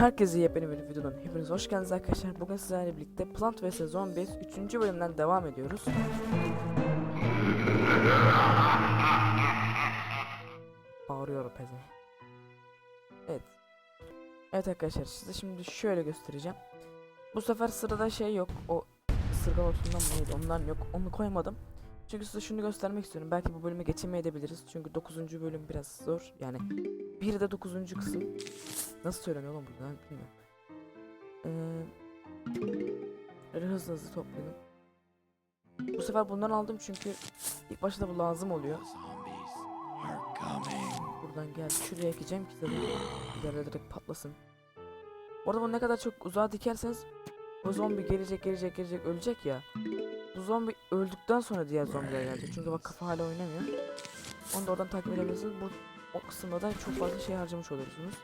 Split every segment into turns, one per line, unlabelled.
Herkese yepyeni bir videodan hepiniz hoş geldiniz arkadaşlar. Bugün sizlerle birlikte Plant vs Zombies 3. bölümden devam ediyoruz. Bağırıyor peze. Evet. Evet arkadaşlar size şimdi şöyle göstereceğim. Bu sefer sırada şey yok. O ısırgan otundan mı neydi ondan yok. Onu koymadım. Çünkü size şunu göstermek istiyorum. Belki bu bölümü geçemeyebiliriz. Çünkü 9. bölüm biraz zor. Yani bir de 9. kısım. Nasıl söyleniyor oğlum bu? Ben bilmiyorum. Ee, hızlı hızlı toplayalım. Bu sefer bundan aldım çünkü ilk başta bu lazım oluyor. Buradan gel şuraya ekeceğim ki zaten ileride direkt patlasın. Orada bunu ne kadar çok uzağa dikerseniz bu zombi gelecek gelecek gelecek ölecek ya. Bu zombi öldükten sonra diğer zombiler gelecek. Çünkü bak kafa hala oynamıyor. Onu da oradan takip edebilirsiniz. Bu o kısımda da çok fazla şey harcamış olursunuz.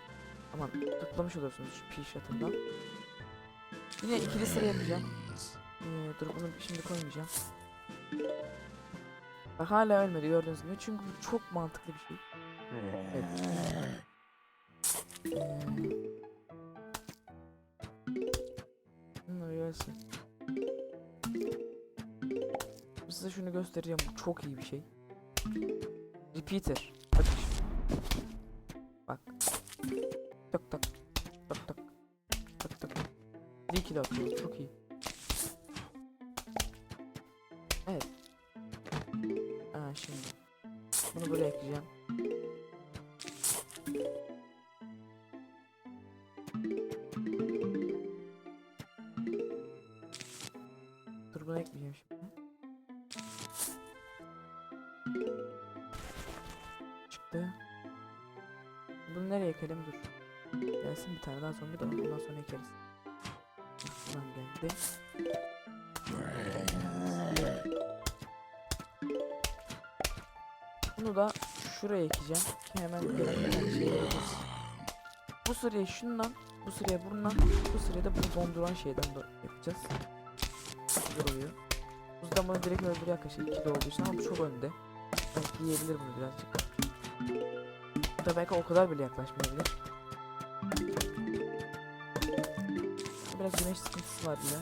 Aman tıklamış olursunuz şu pi shot'ından. Yine ikili sıra yapacağım. Ee, dur bunu şimdi koymayacağım. Bak hala ölmedi gördüğünüz gibi. Çünkü bu çok mantıklı bir şey. Bunları gelsin. Size şunu göstereceğim. Bu çok iyi bir şey. Repeater. Bak şimdi. Bak. Tak tak. Tak tak. Tak tak. 1 kilo atıyor. Çok iyi. Evet. Ha şimdi. Bunu buraya ekleyeceğim. Tane daha zombi de ondan sonra ekeriz. Buradan geldi. Bunu da şuraya ekeceğim ki hemen gelen şeyleri yapacağız. Bu sırayı şundan, bu sıraya bundan, bu sıraya da bunu donduran şeyden de yapacağız. Güzel oluyor. Buzdan bunu direkt öldürüyor arkadaşlar olduğu için ama bu çok önde. Belki yiyebilir bunu birazcık. Da belki o kadar bile yaklaşmayabilir. Biraz güneş sıkıntısı var bile.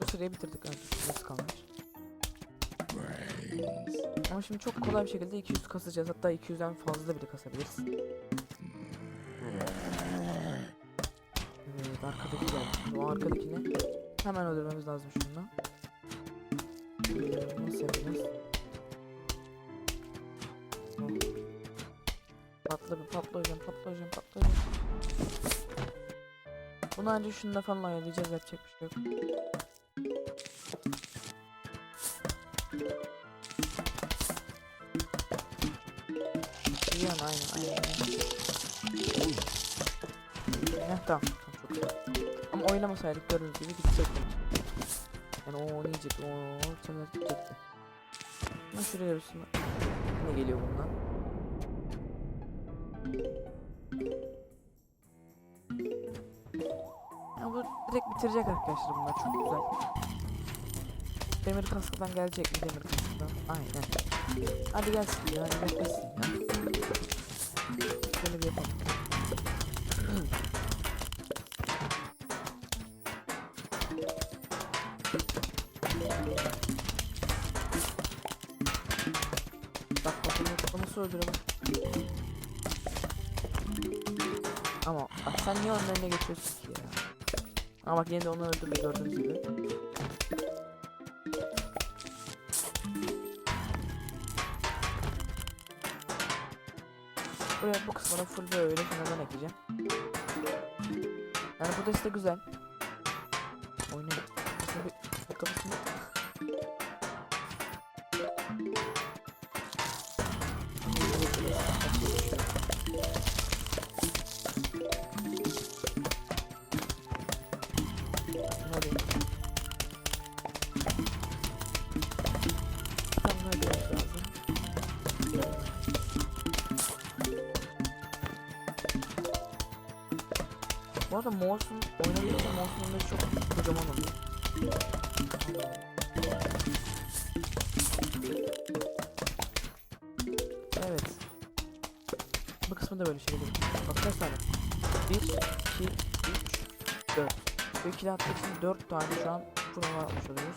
Bu sırayı bitirdik artık. Sırası kalmış. Ama şimdi çok kolay bir şekilde 200 kasacağız. Hatta 200'den fazla bile kasabiliriz. Evet arkadaki geldi. O arkadakini hemen öldürmemiz lazım şundan. Ee, Nasıl yapacağız? Bunu ancak şununla falan ayarlayacağız yapacak bir şey yok. İyi yani aynen aynen. aynen. Tamam. çok güzel. Ama oynamasaydık gördüğünüz gibi gidecekti. Yani o onu yiyecek. O sonra gidecekti. Ama şuraya bir. Ne geliyor bundan? Bitirecek arkadaşlar bunlar çok güzel. Demir kaskıdan gelecek mi demir kaskıdan? Aynen. Hadi gelsin ya hadi beklesin ya. Şöyle bir yapalım. Bak bak bunu, bunu nasıl öldürüyor bak. Ama bak sen niye onun önüne geçiyorsun ki? Ama bak yine de onu öldürdü gördüğünüz gibi. Buraya bu kısmına full böyle kenardan ekleyeceğim. Yani bu deste güzel. Bu arada Morse'un oynadığında Morse'un da çok kocaman oluyor. Evet. Bu kısmında böyle şey değil. Bak kaç tane? 1, 2, 3, 4. Ve kilattık 4 tane şu an kuruma almış oluyoruz.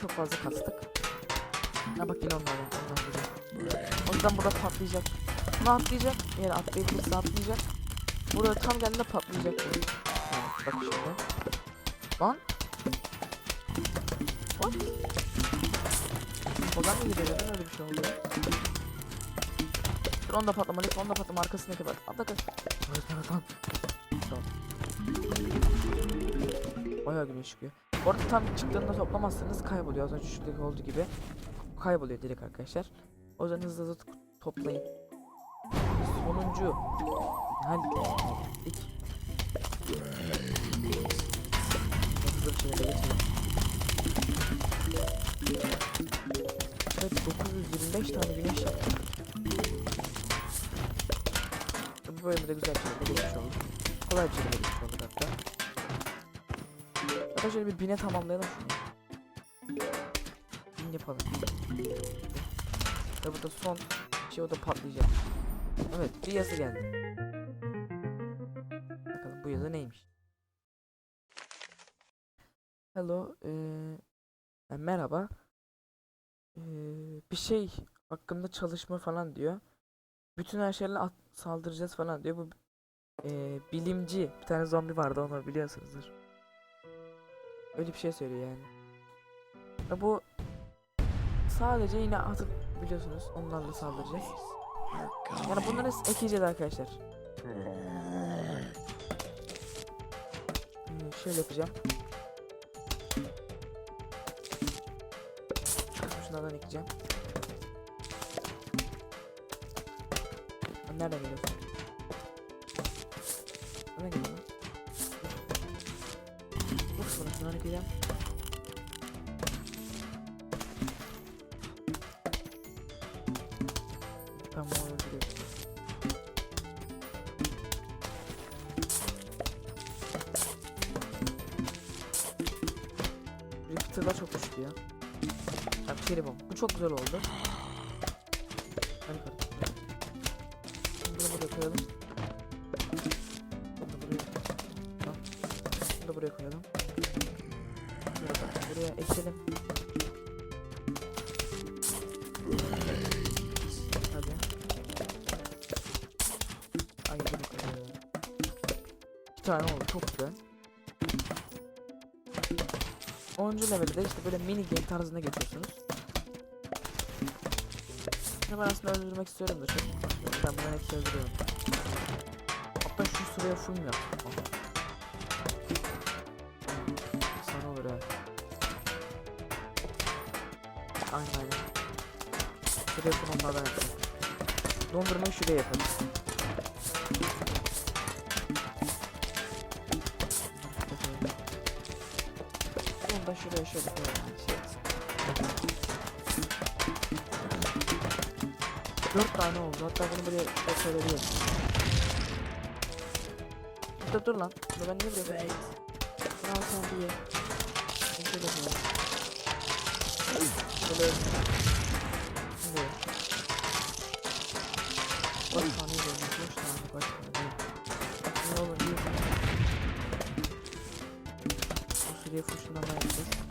Çok fazla kastık. Ha bak yine onlardan ondan biri. O yüzden burada patlayacak. Bunu atlayacak. Yani atlayabilirse atlayacak. Burada tam geldiğinde patlayacak. Evet, bak şimdi. Lan. What? Oradan mı gidiyor? Neden öyle bir şey oldu? Dur onda patlama lütfen onda patlama arkasındaki bak. Atla kaç. Evet evet lan. Bayağı güneş çıkıyor. Bu arada tam çıktığında toplamazsanız kayboluyor. Az önce şuradaki olduğu gibi kayboluyor direkt arkadaşlar. O yüzden hızlı hızlı toplayın. Sonuncu. İlk. Hızlı bir şekilde geçelim. Evet 925 tane güneş yaptık. Bu bölümü de güzel bir şekilde geçmiş olduk. Kolay bir şekilde geçmiş olduk hatta. Şöyle bir bine tamamlayalım şunu. Bin yapalım. Ve bu da son şey o da patlayacak. Evet bir yazı geldi. Bakalım bu yazı neymiş? Hello, eee, e, merhaba. Eee, bir şey hakkında çalışma falan diyor. Bütün her şeyle saldıracağız falan diyor. Bu eee, bilimci bir tane zombi vardı onu biliyorsunuzdur. Öyle bir şey söylüyor yani. Ve bu sadece yine atıp biliyorsunuz onlarla saldıracağız. Yani bunları ekeceğiz arkadaşlar. Hmm, şöyle yapacağım. Şunlardan ekeceğim. Nereden geliyorsun? Nereden geliyorsun? Ben bunu öldürüyorum. Repeater'lar çok güçlü ya. Bak cherry bomb. Bu çok güzel oldu. Tane oldu çok güzel. 10. levelde işte böyle mini game tarzına geçiyorsunuz. Ben aslında öldürmek istiyorum da çok. Ben bunların hepsini öldürüyorum. Hatta şu sıraya full yaptım? Sana olur ha. Aynen aynen. Şuraya full onlardan yapalım. Dondurmayı şuraya yapalım. Şöyle. Şey yapsın. Dört tane oldu. Hatta bunu buraya da koyabilirim. Dur dur lan. Bunu ben niye buraya koyayım? Bunu al sen bir ye. Bunu şöyle koyalım. Böyle. Şimdi. Boş tane yiyelim. Boş tane. Boş tane. Ne olur. Şuraya fırçınlama yapacağız.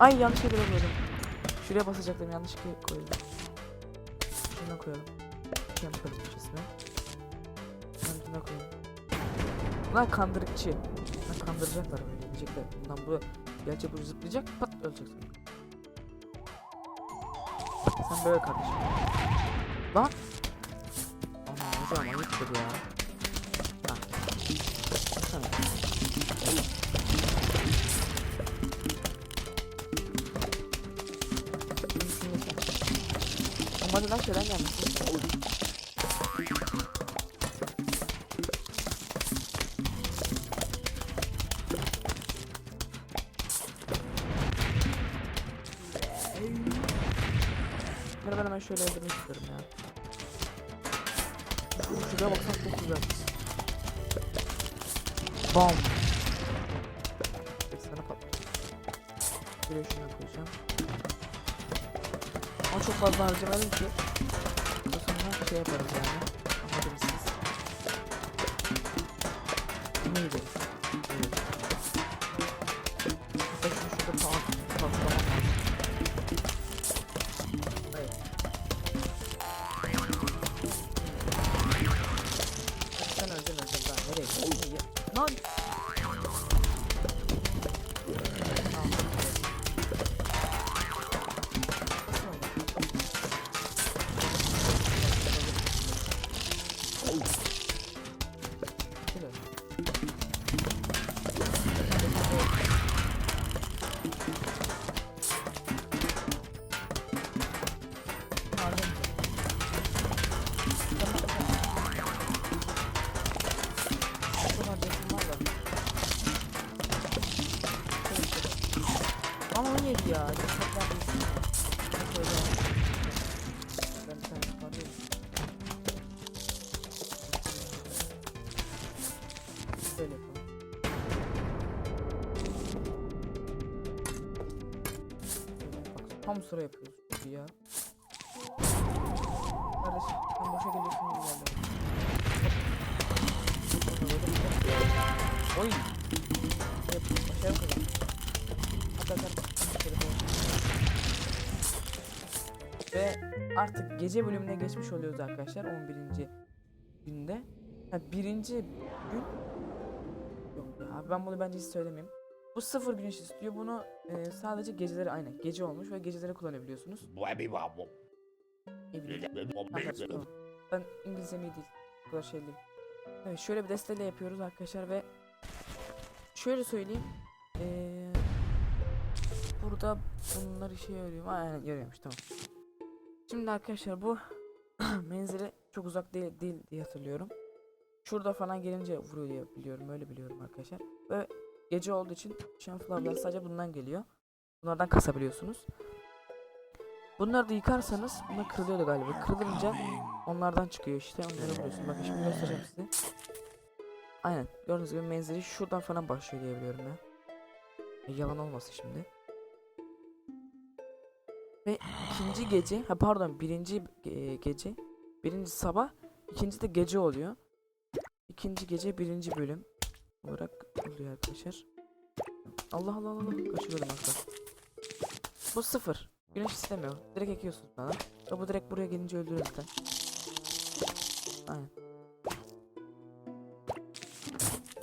Ay yanlış yere koydum. Şuraya basacaktım yanlışlıkla koydum. Şuna koyalım. Chemical köşesine. Şuna koyalım. Bunlar kandırıkçı. Bunlar kandıracaklar böyle diyecekler. Bundan bu gerçek bu zıplayacak pat öleceksin. Sen böyle kardeşim. Lan. Aman hocam ayıptır ya. Umarım lan şeyden gelmişsin. Bunları tam sıra yapıyoruz. Ya. Kardeşim sen boşa geliyorsun gibi geldi. Oy. Evet, başarım kazandım. Hatta telefonu. Ve artık gece bölümüne geçmiş oluyoruz arkadaşlar 11. günde. Ha, birinci gün Yok ya ben bunu bence hiç söylemeyeyim. Bu sıfır güneş istiyor. Bunu e, sadece geceleri aynen gece olmuş ve geceleri kullanabiliyorsunuz. Ne bileyim. Ben İngilizcem iyi değil. Bu kadar şey değil. Evet şöyle bir desteyle yapıyoruz arkadaşlar ve şöyle söyleyeyim. Ee, burada bunlar işe yarıyor. Aynen yarıyormuş tamam. Şimdi arkadaşlar bu menzili çok uzak değil, değil diye hatırlıyorum. Şurada falan gelince vuruyor diye biliyorum. Öyle biliyorum arkadaşlar. Ve gece olduğu için şanflavlar sadece bundan geliyor. Bunlardan kasabiliyorsunuz. Bunları da yıkarsanız bunlar kırılıyordu galiba. Kırılınca. Onlardan çıkıyor işte onları vuruyorsun. Bakın şimdi göstereceğim size. Aynen gördüğünüz gibi menzili şuradan falan başlıyor diye biliyorum ya. E, yalan olmasın şimdi. Ve ikinci gece, ha pardon birinci e, gece, birinci sabah, ikinci de gece oluyor. İkinci gece birinci bölüm olarak oluyor arkadaşlar. Allah Allah Allah kaçırıyorum aslında. Bu sıfır. Güneş istemiyor. Direkt ekiyorsunuz bana. Ve bu direkt buraya gelince öldürür zaten. Aynen.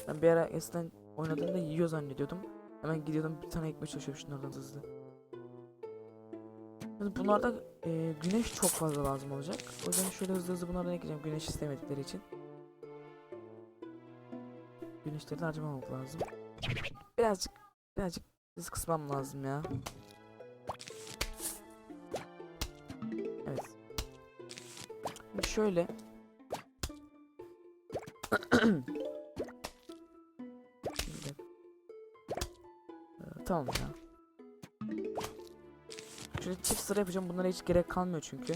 Ben bir ara eskiden oynadığımda yiyor zannediyordum. Hemen gidiyordum bir tane ekmek çalışıyorum şunlardan hızlı. Yani bunlarda e, güneş çok fazla lazım olacak. O yüzden şöyle hızlı hızlı bunlardan ekeceğim güneş istemedikleri için. De harcamamak lazım. Birazcık birazcık hız kısmam lazım ya. Evet. Şimdi şöyle. Şimdi. Ee, tamam ya. Şöyle çift sıra yapacağım. Bunlara hiç gerek kalmıyor çünkü.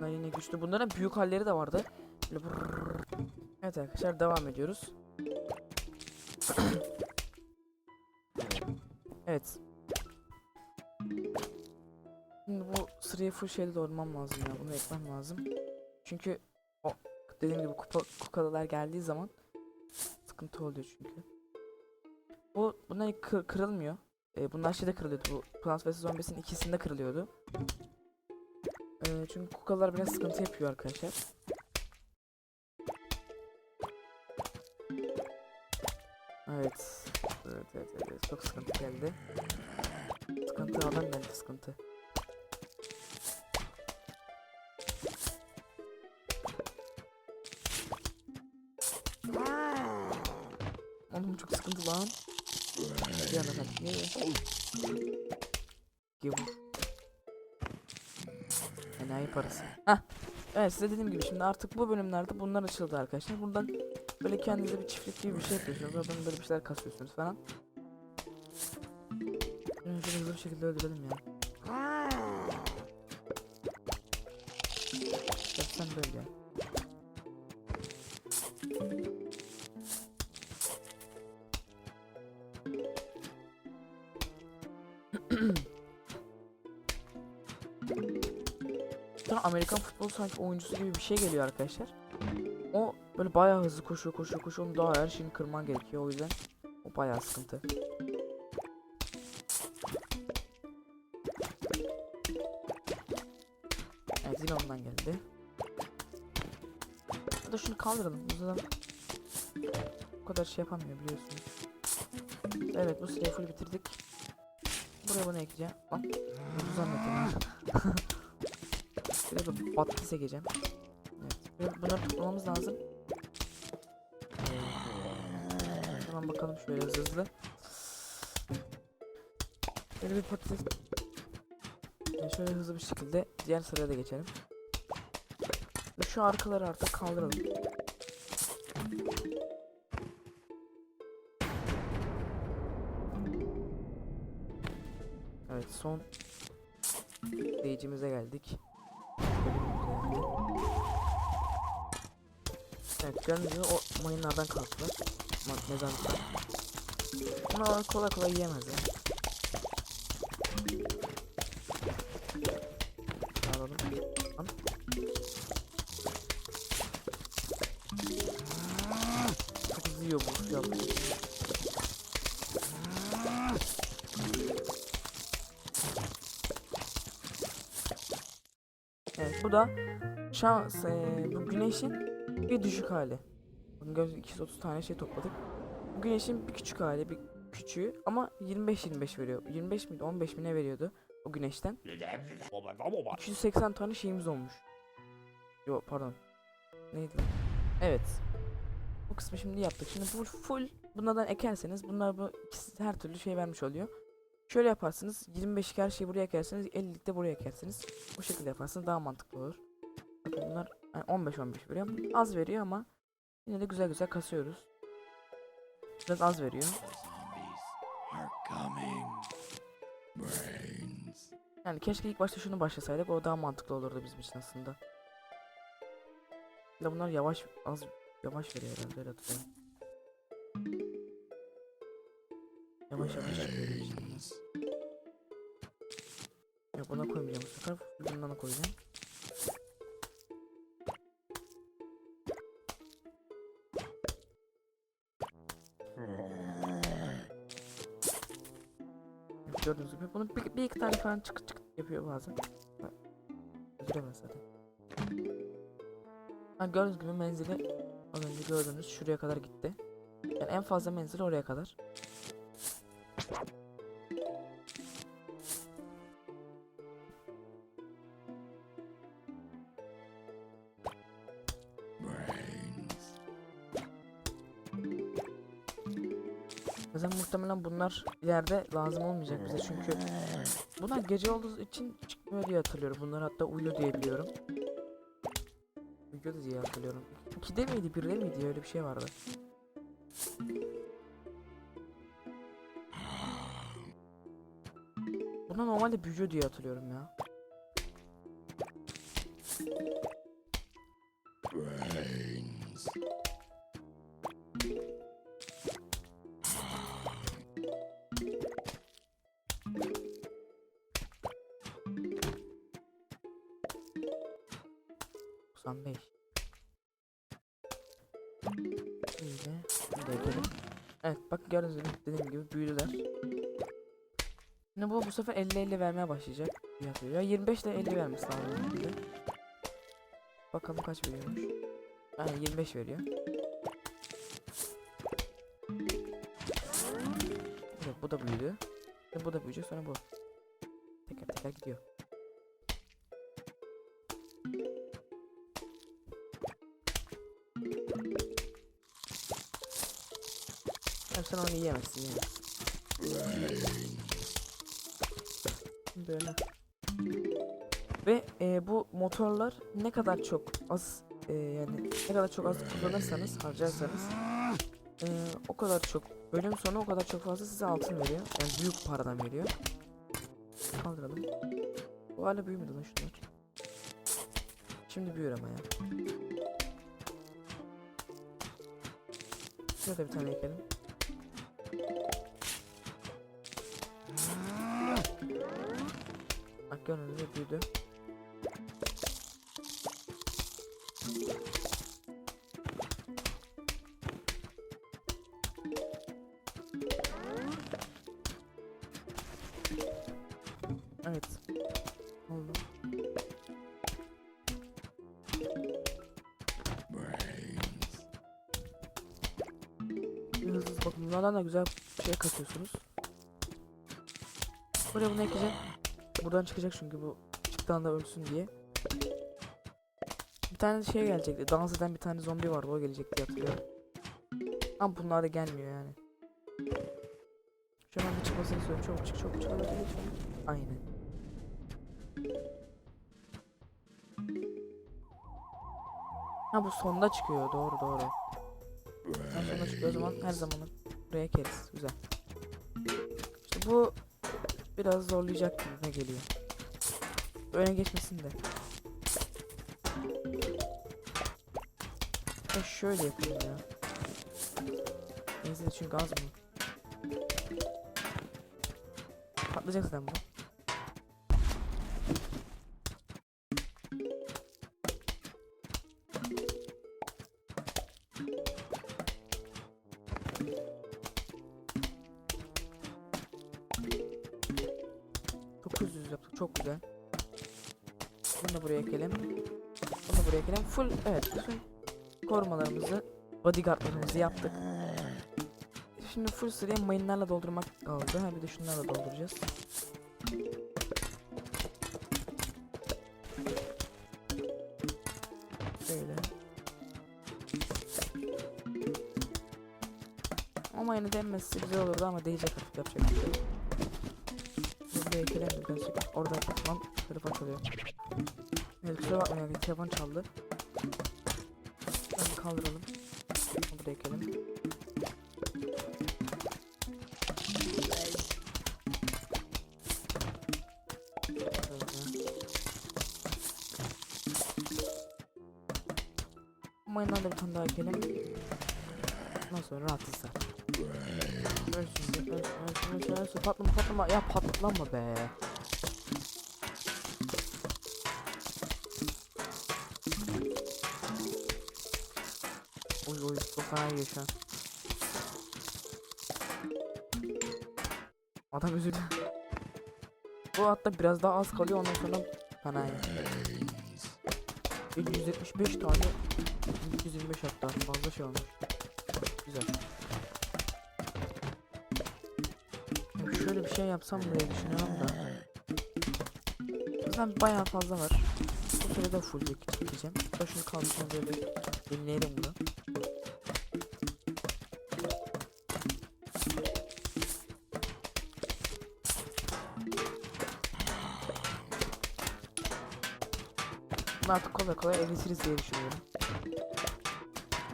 Yine güçlü. Bunların büyük halleri de vardı. Böyle brrrr. Evet arkadaşlar devam ediyoruz. evet. Şimdi bu sırayı full şeyle doğurmam lazım ya. Bunu ekmem lazım. Çünkü o dediğim gibi kupa, kukalılar geldiği zaman sıkıntı oluyor çünkü. Bu bunlar kır- kırılmıyor. Ee, bunlar şeyde kırılıyordu. Bu Plants vs Zombies'in ikisinde kırılıyordu. Ee, çünkü kukalar biraz sıkıntı yapıyor arkadaşlar. Evet. Evet, evet, evet. Çok sıkıntı geldi. Sıkıntı adam geldi sıkıntı. Oğlum çok sıkıntı lan. Yana bak. Ye ye. Ye vur. Enayi parası. Hah. Evet size dediğim gibi şimdi artık bu bölümlerde bunlar açıldı arkadaşlar. Buradan Böyle kendinize bir çiftlik gibi bir şey yapıyorsunuz. Oradan böyle bir şeyler kasıyorsunuz falan. Şunu hızlı bir şekilde öldürelim ya. Ya sen de öl ya. Amerikan futbol sanki oyuncusu gibi bir şey geliyor arkadaşlar. Böyle bayağı hızlı koşuyor koşuyor koşuyor. Onu daha her şeyini kırman gerekiyor o yüzden. O bayağı sıkıntı. Evet ondan geldi. Hadi şunu kaldıralım. Bu zaten bu kadar şey yapamıyor biliyorsunuz. Evet bu sırayı full bitirdik. Buraya bunu ekleyeceğim. Lan bunu zannettim. Şöyle bir battı sekeceğim. Evet. Bunları toplamamız lazım. Hemen bakalım şöyle hızlı. Böyle bir patates. Ee, şöyle hızlı bir şekilde diğer sıraya da geçelim. Ve şu arkaları artık kaldıralım. Evet son stage'imize geldik. Yani. Evet gördüğünüz o mayınlardan kalktılar. Ma mezarlıklar. Bunlar kolay kolay yiyemez yiyor bu. Evet bu da şans eee, bu güneşin bir düşük hali. Gördüğünüz 230 tane şey topladık. Bu güneşin bir küçük hali, bir küçüğü ama 25-25 veriyor. 25 miydi 15 mi ne veriyordu o güneşten? 280 tane şeyimiz olmuş. Yo pardon. Neydi? Evet. Bu kısmı şimdi yaptık. Şimdi bu full bunlardan ekerseniz bunlar bu ikisi her türlü şey vermiş oluyor. Şöyle yaparsınız 25 her şeyi buraya ekersiniz 50'lik de buraya ekersiniz. Bu şekilde yaparsınız daha mantıklı olur. Bakın bunlar 15-15 veriyor. Az veriyor ama yine de güzel güzel kasıyoruz. Biraz az veriyor. Yani keşke ilk başta şunu başlasaydık o daha mantıklı olurdu bizim için aslında. Da bunlar yavaş az yavaş veriyor herhalde öyle hatırlıyorum. Yavaş yavaş. Ya buna koymayacağım bu sefer. Bundan da koyacağım. Gördüğünüz gibi bunu bir, bir iki tane falan çık çık yapıyor bazen. Öldüremez zaten. Ha, gördüğünüz gibi menzili az önce gördüğünüz şuraya kadar gitti. Yani en fazla menzili oraya kadar. Zaten muhtemelen bunlar ileride lazım olmayacak bize çünkü bunlar gece olduğu için çıkmıyor diye hatırlıyorum. Bunlar hatta uyuyor diye biliyorum. Uyuyordu diye hatırlıyorum. 2'de miydi 1'de miydi öyle bir şey vardı. Bunlar normalde büyüyor diye hatırlıyorum ya. Gördüğünüz gibi dediğim gibi büyüdüler. Şimdi bu bu sefer 50-50 vermeye başlayacak. Ya 25 ile 50 vermesi lazım. Bakalım kaç veriyormuş. Aynen 25 veriyor. Yok bu da büyüdü. Şimdi bu da büyüyecek sonra bu. Teker teker gidiyor. Sen onu yiyemezsin yiyemezsin. Böyle. Ve e, bu motorlar ne kadar çok az e, yani ne kadar çok az kullanırsanız harcarsanız e, o kadar çok bölüm sonu o kadar çok fazla size altın veriyor. Yani büyük paradan veriyor. Kaldıralım. Bu hala büyümedi lan şunlar. Şimdi büyür ama ya. Şurada da bir tane ekelim. Bak gibi büyüdü. Evet. Oldu. Hızlı bakın bunlardan da güzel şey katıyorsunuz. Buraya bunu ekleyeceğim. Buradan çıkacak çünkü bu çıktığında ölsün diye. Bir tane şey gelecekti. Dans eden bir tane zombi vardı o gelecek diye hatırlıyorum. Ama bunlar da gelmiyor yani. Şu an çıkmasını istiyorum. Çabuk çık çabuk çık. Aynen. Ha bu sonda çıkıyor. Doğru doğru. En sonunda çıkıyor o zaman her zaman buraya keriz. Güzel. İşte bu biraz zorlayacak gibi ne geliyor. Öne geçmesin de. Ya şöyle yapayım ya. Neyse çünkü az mı? Patlayacak zaten bu. Dokuz yüz yaptık çok güzel. Bunu da buraya ekelim. Bunu da buraya ekelim. Full evet bütün korumalarımızı bodyguardlarımızı yaptık. Şimdi full sıraya mayınlarla doldurmak kaldı. Ha bir de şunlarla dolduracağız. Böyle. Ama yine denmesi güzel olurdu ama değecek artık yapacak bir şey ekelim birazcık. Orada tamam telefon çalıyor. Evet kusura bakmayın arkadaşlar, telefon çaldı. Şunu kaldıralım. Bunu buraya ekelim. Mayından da bir tane daha zaten. Ölsün, ölsün, ölsün, ölsün. Patlama, patlama. Ya patlama be. Oy oy çok fena an. Adam üzüldü. Bu hatta biraz daha az kalıyor ondan sonra fena.
Brains.
175 tane 225 hatta fazla şey olmuş. Güzel. Bir şey yapsam diye düşünüyorum da. Zaten bayağı fazla var. Bu sırada full çek- çekeceğim. Ben şunu kaldırsam böyle dinleyelim bunu. Bunu artık kolay kolay eritiriz diye düşünüyorum.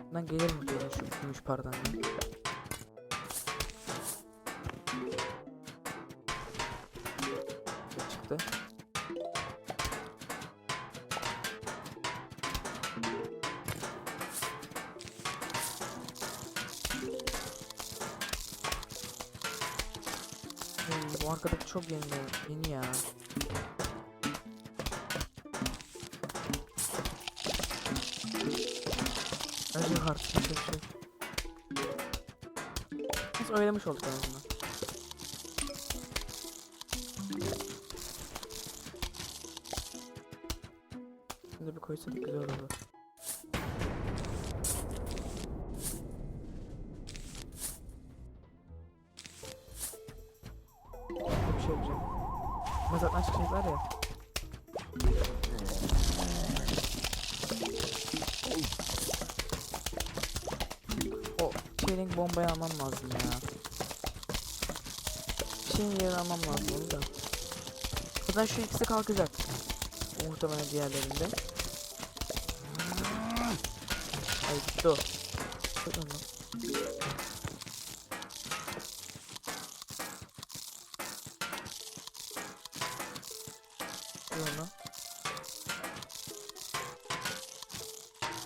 Bundan gelir mi diye paradan ya. Çok yeni, yeni ya. Önce artık şey. Biz oynamış olduk en azından. Şimdi bir koysaydık güzel olurdu. Bombayı almam lazım ya. Yerini almam lazım onu da. Zaten şu ikisi kalkacak. Muhtemelen diğerlerinde. Ay gitti o. Tut onu.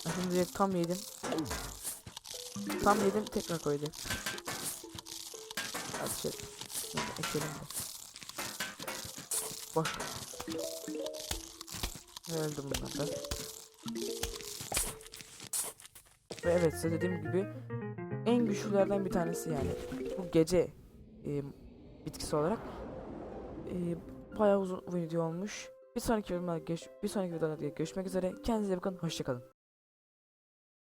Ben şimdi direkt tam yedim. Tam yedim tekrar koydum. Hadi da ekelim de. Boş. Öldü bunlar. Ve evet size dediğim gibi en güçlülerden bir tanesi yani. Bu gece e, bitkisi olarak e, bayağı uzun video olmuş. Bir sonraki videoda geç, bir sonraki videoda görüşmek üzere. Kendinize bakın. Hoşçakalın.